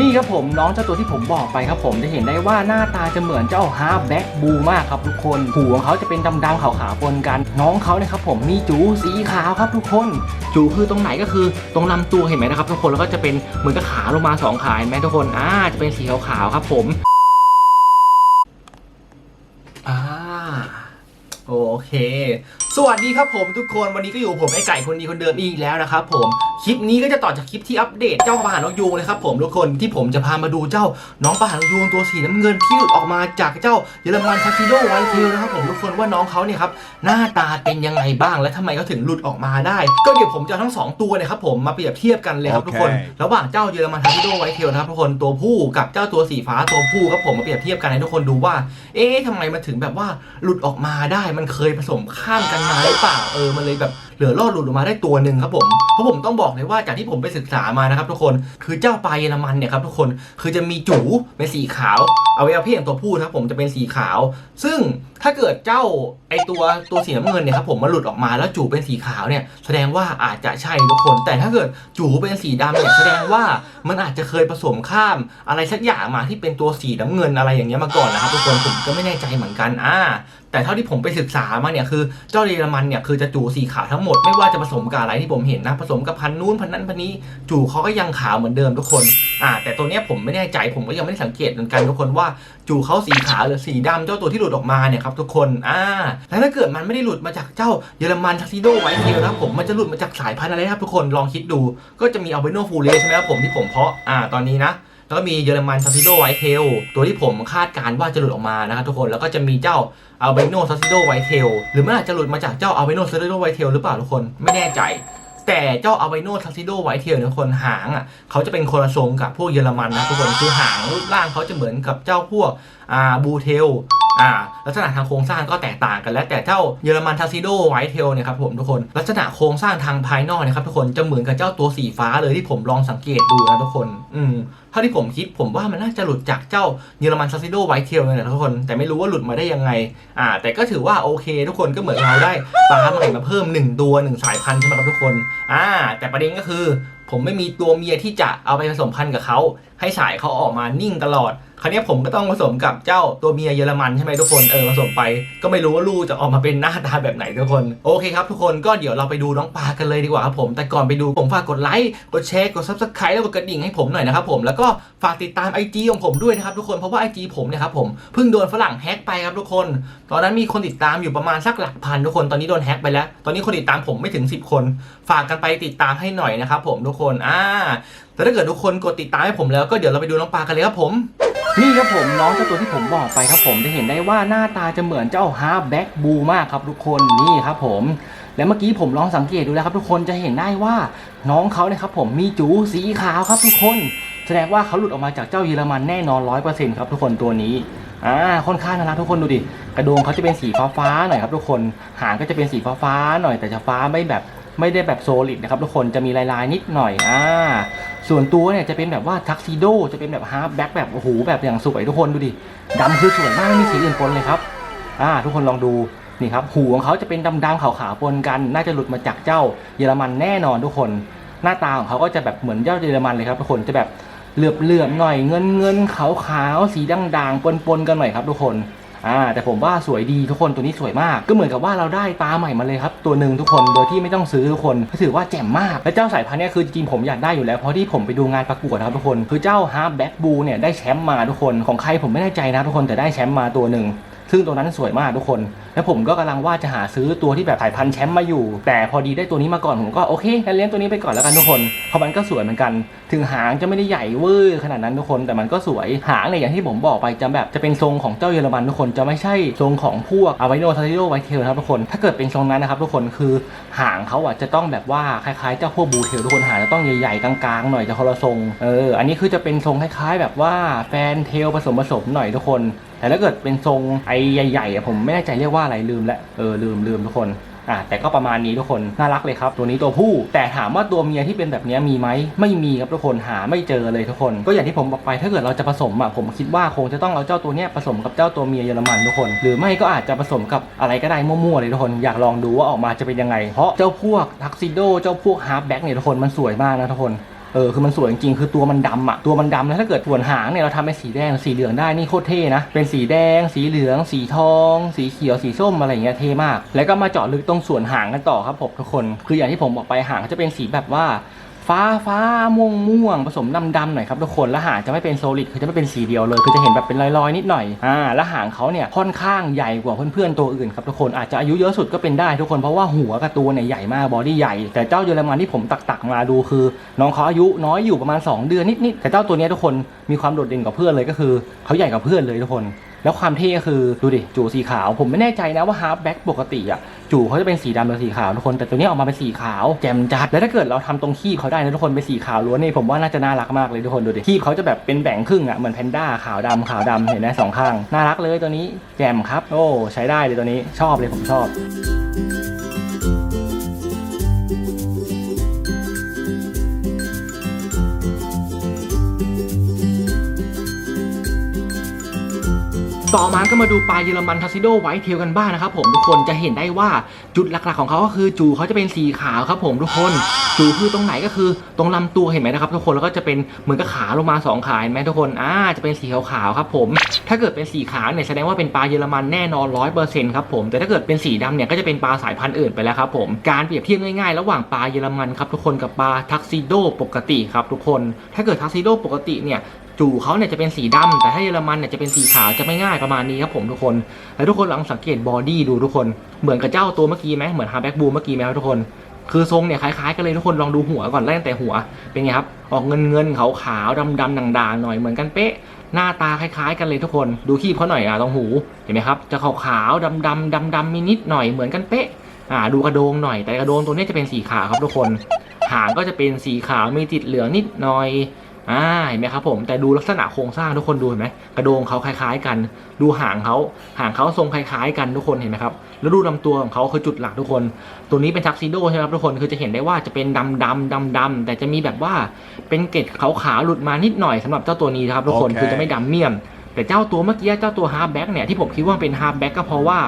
นี่ครับผมน้องเจ้าตัวที่ผมบอกไปครับผมจะเห็นได้ว่าหน้าตาจะเหมือนเจ้าฮาร์แบ็กบูมากครับทุกคนหูของเขาจะเป็นดำๆขาวๆปนกัน น้องเขาเนี่ยครับผมมีจูสีขาวครับทุกคน จูคือตรงไหนก็คือตรงลำตัวเห็นไหมนะครับทุกคนแล้วก็จะเป็นเหมือนกับขาลงมาสองขาเห็นไหมทุกคนอ่าจะเป็นสีขาวๆครับผมอ่าโอเค สวัสดีครับผมทุกคนวันนี้ก็อยู่กับผมไอ้ไก่คนดีคนเดิมอีกแล้วนะครับผมคลิปนี้ก็จะต่อจากคลิปที่อัปเดตเจ้าปลาหางนกยูงเลยครับผมทุกคนที่ผมจะพามาดูเจ้าน้องปลาหางนกยูงตัวสีน้ำเงินที่หลุดออกมาจากเจ้าเยอรมันทักซิโดไวท์เทลนะครับผมทุกคนว่าน้องเขาเนี่ยครับหน้าตาเป็นยังไงบ้างและทำไมเขาถึงหลุดออกมาได้ ก็เดี๋ยวผมจะเอาทั้งสองตัวเนี่ยครับผมมาเปรียบเทียบกันเลยครับทุกคนโอเคระหว่างเจ้าเยอรมันทักซิโดไวท์เทลนะครับทุกคนตัวผู้กับเจ้าตัวสีฟ้าตัวผู้ครับผมมาเปรียบเทียบกันให้ทุกคนดูว่า เอ๊ะทำไมมันถึงแบบว่าหลุดออกมาได้มันเคยผสมข้ามกันมาหรือเปล่าเออมันเลยแบบ เหลือรอดหลุดออกมาได้ตัวหนึ่งครับผมเพราะผมต้องบอกเลยว่าจากที่ผมไปศึกษามานะครับทุกคนคือเจ้าปลาเยอรมันเนี่ยครับทุกคนคือจะมีจูเป็นสีขาวเอาไว้เอาเพศของตัวผู้นะครับผมจะเป็นสีขาว ซึ่งถ้าเกิดเจ้าไอตัวตัวสีน้ำเงินเนี่ยครับผมมันหลุดออกมาแล้วจูเป็นสีขาวเนี่ยแสดงว่าอาจจะใช่ทุกคน แต่ถ้าเกิดจูเป็นสีดำเนี่ยแสดงว่ามันอาจจะเคยผสมข้ามอะไรสักอย่างมาที่เป็นตัวสีน้ำเงินอะไรอย่างเงี้ยมาก่อนนะครับทุกคนผมก็ไม่แน่ใจเหมือนกันอ่าแต่เท่าที่ผมไปศึกษามาเนี่ยคือเจ้าเยอรมันเนี่ยคือจะจูสีขาวทั้งหมดหมดไม่ว่าจะผสมกับอะไรที่ผมเห็นนะ ผสมกับพันนู้นพันนั้นพันนี้จู่เขาก็ยังขาวเหมือนเดิมทุกคนอ่าแต่ตัวเนี้ยผมไม่แน่ใจผมก็ยังไม่ได้สังเกตเหมือนกันทุกคนว่าจู่เขาสีขาวหรือสีดำเจ้าตัวที่หลุดออกมาเนี่ยครับทุกคนอ่าแล้วถ้าเกิดมันไม่ได้หลุดมาจากเจ้าเยอรมันทักซิโดไวท์เทลนะผมมันจะหลุดมาจากสายพันธุ์อะไรครับทุกคนลองคิดดู ก็จะมีอัลเบโนฟูเรใช่ไหมครับผมที่ผมเพาะอ่าตอนนี้นะ แล้วก็มีเยอรมันซัสซิโดไวท์เทลตัวที่ผมคาดการ์ว่าจะหลุดออกมานะครับทุกคนแล้วก็จะมีเจ้าอัลเบโนซัสซิโดไวท์เทลหรือมันอาจจะหลุดมาจากเจ้าอัลเบโนซัสซิโดไวท์เทลหรือเปล่าทุกคนไม่แน่ใจแต่เจ้าอัลเบโนทัสซิโดไวท์เทลเนี่ยทุกคนหางอะเขาจะเป็นคนละทรงกับพวกเยอรมันนะทุกคนคือหางรูปร่างเขาจะเหมือนกับเจ้าพวก อ่าบูเทลอ่าลักษณะทางโครงสร้างก็แตกต่างกันแล้ว แต่เจ้าเยอรมันทัสซิโดไวท์เทลเนี่ยครับผมทุกคนลักษณะโครงสร้างทางภายนอกเนะครับทุกคนจะเหมือนกับเจ้าตัวสีฟ้าเลยที่ผมลองสังเกตดูนะทุกคน อืมเท่าที่ผมคิดผมว่ามันน่าจะหลุดจากเจ้าเยอรมันซัสซิโดไวท์เทลเนี่ยแหละทุกคนแต่ไม่รู้ว่าหลุดมาได้ยังไง อ่า แต่ก็ถือว่าโอเค ทุกคนก็เหมือนเราได้ปลาใหม่มาเพิ่ม 1 ตัว 1 สายพันธุ์ใช่ไหมครับทุกคน อ่า แต่ประเด็นก็คือ ผมไม่มีตัวเมียที่จะเอาไปผสมพันธุ์กับเขาให้สายเขาออกมานิ่งตลอด คราวนี้ผมก็ต้องผสมกับเจ้าตัวเมียเยอรมันใช่ไหมทุกคนเออผสมไป ก็ไม่รู้ว่าลูกจะออกมาเป็นหน้าตาแบบไหนทุกคนโอเคครับทุกคนก็เดี๋ยวเราไปดูน้องปลากันเลยดีกว่าครับผม แต่ก่อนไปดูผมฝากกดไลค์กดแชร์กด subscribe แล้วกดกระดิ่งให้ผมหน่อยนะครับผมแล้วก็ฝากติดตาม IG ของผมด้วยนะครับทุกคนเพราะว่า IG ผมเนี่ยครับผมเพิ่งโดนฝรั่งแฮ็กไปครับทุกคน ตอนนั้นมีคนติดตามอยู่ประมาณสักหลักพันทุกคนตอนนี้โดนแฮ็กไปแล้ว ตอนนี้คนติดตามผมไม่ถึง 10 คน ฝากกันไปติดตามให้หน่อยนะครับผมทุกคนอ่าแต่ถ้าเกิดทุกคนกดติดตามให้ผมแล้วก็เดี๋ยวเราไปดูน้องปลากันเลยครับผม นี่ครับผมน้องเจ้าตัวที่ผมบอกไปครับผมจะเห็นได้ว่าหน้าตาจะเหมือนเจ้าฮาร์แบ็กบูมากครับทุกคนนี่ครับผม และเมื่อกี้ผมลองสังเกตดูแล้วครับทุกคนจะเห็นได้ว่าน้องเขาเนี่ยครับผมมีจูสีขาวครับทุกคน แสดงว่าเขาหลุดออกมาจากเจ้าเยอรมันแน่นอนร้อยเปอร์เซ็นต์ครับทุกคนตัวนี้อ่าค่อนข้างน่ารักทุกคนดูดิกระโดงเขาจะเป็นสีฟ้าฟ้าๆหน่อยครับทุกคนหางก็จะเป็นสีฟ้าฟ้าๆหน่อยแต่จะฟ้าไม่แบบไม่ได้แบบโซลิดนะครับทุกคนจะมีลายๆนิดหน่อยอ่า ส่วนตัวเนี่ยจะเป็นแบบว่าทักซิโดจะเป็นแบบฮาร์ฟแบ็กแบบโอ้โหแบบอย่างสวยทุกคนดูดิดำคือสวยมากไม่มีสีอื่นปนเลยครับอ่าทุกคนลองดูนี่ครับหูของเขาจะเป็นดำๆขาวๆปนกัน น่าจะหลุดมาจากเจ้าเยอรมันแน่นอนทุกคน หน้าตาของเขาก็จะแบบเหมือนเจ้าเยอรมันเลยครับทุกคนจะแบบเหลือบๆหน่อยเงินเงินขาวขาวๆสีด่างๆปนๆกันหน่อยครับทุกคน อ่าแต่ผมว่าสวยดีทุกคนตัวนี้สวยมาก ก็เหมือนกับว่าเราได้ปลาใหม่มาเลยครับ ตัวหนึ่งทุกคนโดยที่ไม่ต้องซื้อทุกคนก็ถือว่าแจ่มมาก และเจ้าสายพันธุ์เนี้ยคือจริงผมอยากได้อยู่แล้วเพราะที่ผมไปดูงานประกวดนะครับทุกคน คือเจ้าฮาร์แบ็กบูเนี่ยได้แชมป์มาทุกคนของใครผมไม่แน่ใจนะทุกคนแต่ได้แชมป์มาตัวหนึ่งซึ่งตัวนั้นสวยมากทุกคน แล้วผมก็กำลังว่าจะหาซื้อตัวที่แบบสายพันธุ์แชมป์มาอยู่ แต่พอดีได้ตัวนี้มาก่อนผมก็โอเคงั้นเลี้ยงตัวนี้ไปก่อนแล้วกันทุกคนเพราะมันก็สวยเหมือนกัน ถึงหางจะไม่ได้ใหญ่เวอร์ขนาดนั้นทุกคนแต่มันก็สวยหางเนี่ยอย่างที่ผมบอกไปจะแบบจะเป็นทรงของเจ้าเยอรมันทุกคนจะไม่ใช่ทรงของพวกอ v ไวโนทาริโ o ไวเทลครับทุกคน ถ้าเกิดเป็นทรงนั้นนะครับทุกคนคือหางเขาอะจะต้องแบบว่าคล้ายๆเจ้าพวกบูเทลทุกคนหางจะต้องใหญ่ๆกลางๆหน่อยจะคนละทรงเอออันนี้คือจะเป็นทรงคล้ายๆ แบบว่าแฟนเทลผสมผสมหน่อยทุกคน แต่ถ้าเกิดเป็นทรงไอใหญ่ๆผมไม่แน่ใจเรียกว่าอะไรลืมแล้วเออลืมลืมทุกคนอะแต่ก็ประมาณนี้ทุกคนน่ารักเลยครับ ตัวนี้ตัวผู้ แต่ถามว่าตัวเมียที่เป็นแบบนี้มีไหมไม่มีครับทุกคนหาไม่เจอเลยทุกคน ก็อย่างที่ผมบอกไปถ้าเกิดเราจะผสมอะผมคิดว่าคงจะต้องเอาเจ้าตัวเนี้ยผสมกับเจ้าตัวเมียเยอรมันทุกคน หรือไม่ก็อาจจะผสมกับอะไรก็ได้มั่วๆเลยทุกคนอยากลองดูว่าออกมาจะเป็นยังไง เพราะเจ้าพวกทักซิโดเจ้าพวกฮาร์ฟแบ็กเนี่ยทุกคนมันสวยมากนะทุกคน เออคือมันสวยจริงๆคือตัวมันดำอะตัวมันดำแล้วถ้าเกิดส่วนหางเนี่ยเราทำเป็นสีแดงสีเหลืองได้นี่โคตรเท่นะเป็นสีแดง สีเหลือง สีทอง สีเขียวสีส้มอะไรอย่างเงี้ยเท่มาก แล้วก็มาเจาะลึกตรงส่วนหางกันต่อครับผมทุกคน คืออย่างที่ผมบอกไปหางจะเป็นสีแบบว่า ฟ้าฟ้าม่วงม่วงผสมดำดำหน่อยครับทุกคนแล้วหางจะไม่เป็นโซลิดคือจะไม่เป็นสีเดียวเลยคือจะเห็นแบบเป็นลอยๆนิดหน่อยอ่าแล้วหางเขาเนี่ยค่อนข้างใหญ่กว่าเพื่อนๆตัวอื่นครับทุกคนอาจจะอายุเยอะสุดก็เป็นได้ทุกคนเพราะว่าหัวกับตัวเนี่ยใหญ่มากบอดี้ใหญ่ แต่เจ้าเยอรมันที่ผมตักๆมาดูคือ น้องเขาอายุน้อยอยู่ประมาณ 2 เดือนนิดๆแต่เจ้าตัวเนี้ยทุกคนมีความโดดเด่นกว่าเพื่อนเลยก็คือเขาใหญ่กว่าเพื่อนเลยทุกคน แล้วความเท่ก็คือดูดิจู่สีขาว ผมไม่แน่ใจนะว่าฮาร์ฟแบ็กปกติอะจู่เขาจะเป็นสีดำหรือสีขาวทุกคน แต่ตัวนี้ออกมาเป็นสีขาวแจ่มจัด แล้วถ้าเกิดเราทำตรงขี้เขาได้นะทุกคนเป็นสีขาวล้วนนี่ผมว่าน่าจะน่ารักมากเลยทุกคนดูดิขี้เขาจะแบบเป็นแบ่งครึ่งอะเหมือนแพนด้าขาวดำขาวดำเห็นไหมสองข้างน่ารักเลยตัวนี้แจ่มครับ โอ้ใช้ได้เลยตัวนี้ชอบเลยผมชอบ ต่อมาก็มาดูปลาเยอรมันทัสซิโดไวท์เทลกันบ้างนะครับผมทุกคนจะเห็นได้ว่าจุดหลักๆของเขาก็คือจูเขาจะเป็นสีขาวครับผมทุกคนจูคือตรงไหนก็คือตรงลำตัวเห็นไหมนะครับทุกคนแล้วก็จะเป็นเหมือนกับขาลงมาสองขาเห็นไหมทุกคนอ่าจะเป็นสีขาวๆครับผม ถ้าเกิดเป็นสีขาวเนี่ยแสดงว่าเป็นปลาเยอรมันแน่นอนร้อยเปอร์เซ็นต์ครับผมแต่ถ้าเกิดเป็นสีดำเนี่ยก็จะเป็นปลาสายพันธุ์อื่นไปแล้วครับผมการเปรียบเทียบง่ายๆ ระหว่างปลาเยอรมันครับทุกคนกับปลาทักซิโดปกติครับทุกคน ถ้าเกิดทักซิโดปกติเนี่ย จู่เขาเนี่ยจะเป็นสีดำแต่ถ้าเยอรมันเนี่ยจะเป็นสีขาวจะไม่ง่ายประมาณนี้ครับผมทุกคน แล้วทุกคนลองสังเกตบอดี้ดูทุกคน เหมือนกับเจ้าตัวเมื่อกี้ไหมเหมือนฮาร์แบ็กบูเมื่อกี้ไหมครับทุกคนคือทรงเนี่ยคล้ายๆกันเลยทุกคนลองดูหัวก่อนไล่ตั้งแต่หัวเป็นไงครับออกเงินเงินขาวขาวดำดำด่างๆหน่อยเหมือนกันเป๊ะ หน้าตาคล้ายๆ กันเลยทุกคนดูขี้เขาหน่อยอะตรงหูเห็นไหมครับจะขาวขาวดำดำดำดำมีนิดหน่อยเหมือนกันเป๊ะอ่าดูกระโดงหน่อยแต่กระโดงตัวนี้จะเป็นสีขาวครับทุกคน หางก็จะเป็นสีขาวมีติดเหลืองนิดหน่อย อ่าเห็นไหมครับผมแต่ดูลักษณะโครงสร้างทุกคนดูเห็นไหมกระโดงเขาคล้าย ๆ กัน ดูหางเขาหางเขาทรงคล้ายๆ กันทุกคนเห็นไหมครับแล้วดูลำตัวของเขาคือจุดหลักทุกคน ตัวนี้เป็นทักซิโดใช่ไหมครับทุกคนคือจะเห็นได้ว่าจะเป็นดำดำดำดำๆแต่จะมีแบบว่าเป็นเกล็ดขาวๆหลุดมานิดหน่อยสำหรับเจ้าตัวนี้นะครับทุกคนโอเคคือจะไม่ดำเมี่ยม แต่เจ้าตัวเมื่อกี้เจ้าตัวฮาร์แบ็กเนี่ยที่ผมคิดว่าเป็นฮาร์แบ็กก็เพราะว่า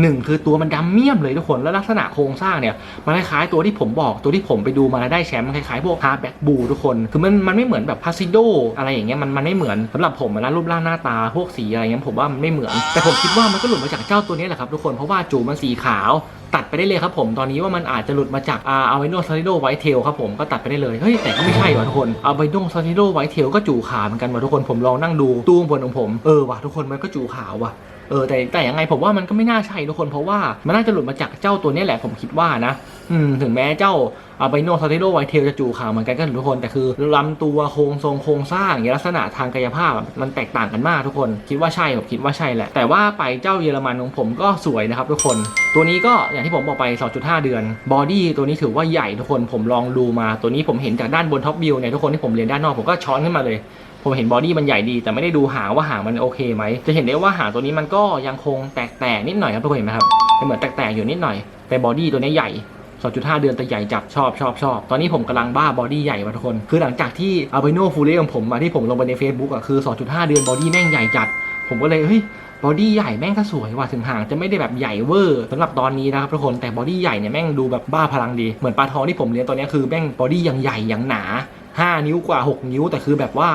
หนึ่งคือตัวมันดำเมี่ยมเลยทุกคนแล้วลักษณะโครงสร้างเนี่ยมันคล้ายๆตัวที่ผมบอกตัวที่ผมไปดูมาแล้วได้แชมป์คล้ายๆพวกฮาร์แบ็กบูทุกคนคือมันมันไม่เหมือนแบบพาซิโดอะไรอย่างเงี้ยมันมันไม่เหมือนสำหรับผมนะรูปร่างหน้าตาพวกสีอะไรเงี้ยผมว่ามันไม่เหมือน แต่ผมคิดว่ามันก็หลุดมาจากเจ้าตัวนี้แหละครับทุกคนเพราะว่าจูมันสีขาว ตัดไปได้เลยครับผมตอนนี้ว่ามันอาจจะหลุดมาจากอาอาไวโนซาริโดไวท์เทลครับผมก็ตัดไปได้เลยเฮ้ยแต่ก็ไม่ใช่ว่ะทุกคนอาไวโนซาริโดไวท์เทลก็จู่ขาเหมือนกันว่ะทุกคนผมลองนั่งดูตู้บนของผมเออว่ะทุกคนมันก็จู่ขาวว่ะ เออแต่แต่ยังไงผมว่ามันก็ไม่น่าใช่ทุกคนเพราะว่ามันน่าจะหลุดมาจากเจ้าตัวนี้แหละผมคิดว่านะ อืมถึงแม้เจ้าอาไบโนซาติโดไวเทลจะจูขาวเหมือนกันก็เถอทุกคน แต่คือลำตัวโครงทรงโครงสร้างลักษณะทางกายภาพมันแตกต่างกันมากทุกคน คิดว่าใช่ผมคิดว่าใช่แหละ แต่ว่าไปเจ้าเยอรมันของผมก็สวยนะครับทุกคน ตัวนี้ก็อย่างที่ผมบอกไป 2.5 เดือนบอดี้ตัวนี้ถือว่าใหญ่ทุกคนผมลองดูมา ตัวนี้ผมเห็นจากด้านบนท็อปวิวเนี่ยทุกคนที่ผมเรียนด้านนอกผมก็ช้อนขึ้นมาเลย ผมเห็นบอดี้มันใหญ่ดี แต่ไม่ได้ดูหางว่าหางมันโอเคไหม จะเห็นได้ว่าหางตัวนี้มันก็ยังคงแตกๆนิดหน่อยครับทุกคนเห็นไหมครับเป็นเหมือนแตกๆอยู่นิดหน่อย แต่บอดี้ตัวนี้ใหญ่2.5 เดือนแต่ใหญ่จัดชอบชอบชอบ ตอนนี้ผมกำลังบ้าบอดี้ใหญ่มาทุกคน คือหลังจากที่อา b บโนฟูเล่ของผมมาที่ผมลงไปใน Facebook อะคือ 2.5 เดือนบอดี้แม่งใหญ่จัด ผมก็เลยเฮ้ยบอดี้ใหญ่แม่งก็สวยว่ะถึงหางจะไม่ได้แบบใหญ่เวอร์สำหรับตอนนี้นะครับทุกคนแต่บอดี้ใหญ่เนี่ยแม่งดูแบบบ้าพลังดี เหมือนปลาทองที่ผมเลี้ยงตอนนี้คือแม่งบอดี้ยังใหญ่ยังหนา 5 นิ้วกว่า 6 นิ้วแต่คือแบบว่า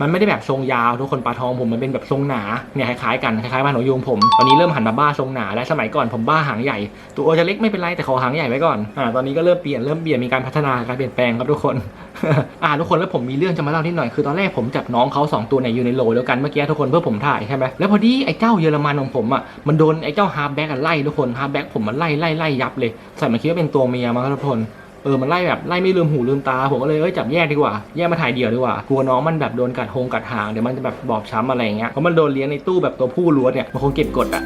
มันไม่ได้แบบทรงยาวทุกคนปลาทองผมมันเป็นแบบทรงหนาเนี่ยคล้ายๆกันคล้ายๆบ้านหนูยูงผมตอนนี้เริ่มหันมาบ้าทรงหนาและสมัยก่อนผมบ้าหางใหญ่ ตัวจะเล็กไม่เป็นไรแต่ขอหางใหญ่ไว้ก่อนอ่าตอนนี้ก็เริ่มเปลี่ยนเริ่มเปลี่ยนมีการพัฒนาการเปลี่ยนแปลงครับทุกคนอ่าทุกคนแล้วผมมีเรื่องจะมาเล่านิดหน่อยคือตอนแรกผมจับน้องเขาสองตัวเนี่ยอยู่ในโหลแล้วกันเมื่อกี้ทุกคนเพื่อผมถ่ายใช่ไหมแล้วพอดีไอ้เจ้าเยอรมันของผมอะมันโดนไอ้เจ้าฮาร์แบ็กไล่ทุกคนฮาร์แบ็กผมมันไล่ไล่ไล่ยับเลยใส่มาคิดว่าเป็นตัวเมียมาครับทุกคน เออมันไล่แบบไล่ไม่ลืมหูลืมตาผมก็เลยเอ้ยจับแยกดีกว่าแยกมาถ่ายเดี่ยวดีกว่ากลัวน้องมันแบบโดนกัดโฮงกัดหางเดี๋ยวมันจะแบบบอบช้ำอะไรอย่างเงี้ยเพราะมันโดนเลี้ยงในตู้แบบตัวผู้ล้วนเนี่ยมันคงเก็บกดอะ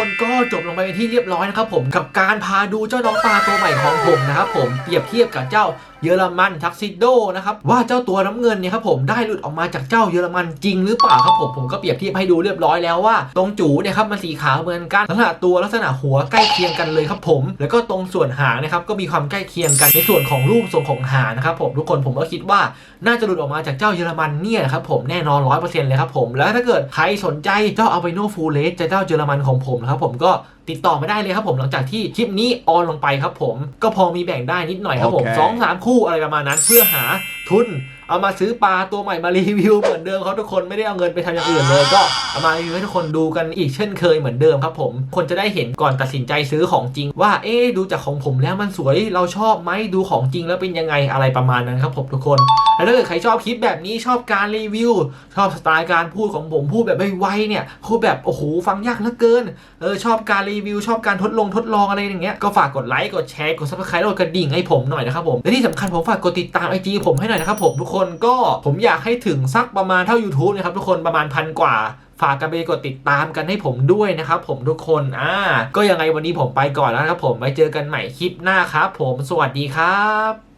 คนก็จบลงไปเป็นที่เรียบร้อยนะครับผมกับการพาดูเจ้าน้องปลาตัวใหม่ของผมนะครับผมเปรียบเทียบกับเจ้าเยอรมันทักซิโดนะครับว่าเจ้าตัวน้ำเงินเนี่ยครับผมได้หลุดออกมาจากเจ้าเยอรมันจริงหรือเปล่าครับผมผมก็เปรียบเทียบให้ดูเรียบร้อยแล้วว่า ตรงจูเนี่ยครับมันสีขาวเหมือนกันลักษณะตัวลักษณะหัวใกล้เคียงกันเลยครับผม แล้วก็ตรงส่วนหางนะครับก็มีความใกล้เคียงกันในส่วนของรูปทรงของหางนะครับผมทุกคนผมก็คิดว่าน่าจะหลุดออกมาจากเจ้าเยอรมันเนี่ยครับผมแน่นอนร้อยเปอร์เซ็นต์เลยครับผมแล้วถ้าเกิดใครสนใจเจ้าอัลเบโนฟูเลสจะเจ้าเยอรมันของผมนะครับผมก็ติดต่อมาได้เลยครับผมหลังจากที่คลิปนี้ออนลงไปครับผมก็พอมีแบ่งได้นิดหน่อยครับผมโอเคสองสามคู่อะไรประมาณนั้นเพื่อหาทุน เอามาซื้อปลาตัวใหม่มารีวิวเหมือนเดิมครับทุกคนไม่ได้เอาเงินไปทำอย่างอื่นเลยก็เอามารีวิวให้ทุกคนดูกันอีกเช่นเคยเหมือนเดิมครับผมคนจะได้เห็นก่อนตัดสินใจซื้อของจริง ว่าเอ๊ดูจากของผมแล้วมันสวยเราชอบไหมดูของจริงแล้วเป็นยังไงอะไรประมาณนั้นครับผมทุกคนแล้วถ้าเกิดใครชอบคลิปแบบนี้ชอบการรีวิว ชอบสไตล์การพูดของผมพูดแบบไวๆเนี่ยพูดแบบโอ้โหฟังยากเหลือเกินเออชอบการรีวิว ชอบการทดลองทดลองอะไรอย่างเงี้ยก็ฝากกดไลค์กดแชร์กดซับสไครต์กดกระดิ่งให้ผมหน่อยนะครับผมและที่สำคัญผมฝากกดติดตามไอจีผมให้หน่อยนะครับผมทุกคนก็ผมอยากให้ถึงสักประมาณเท่า YouTube นะครับทุกคนประมาณพันกว่าฝากกันไปกดติดตามกันให้ผมด้วยนะครับผมทุกคนอ่าก็ยังไงวันนี้ผมไปก่อนแล้วครับผมไว้เจอกันใหม่คลิปหน้าครับผมสวัสดีครับ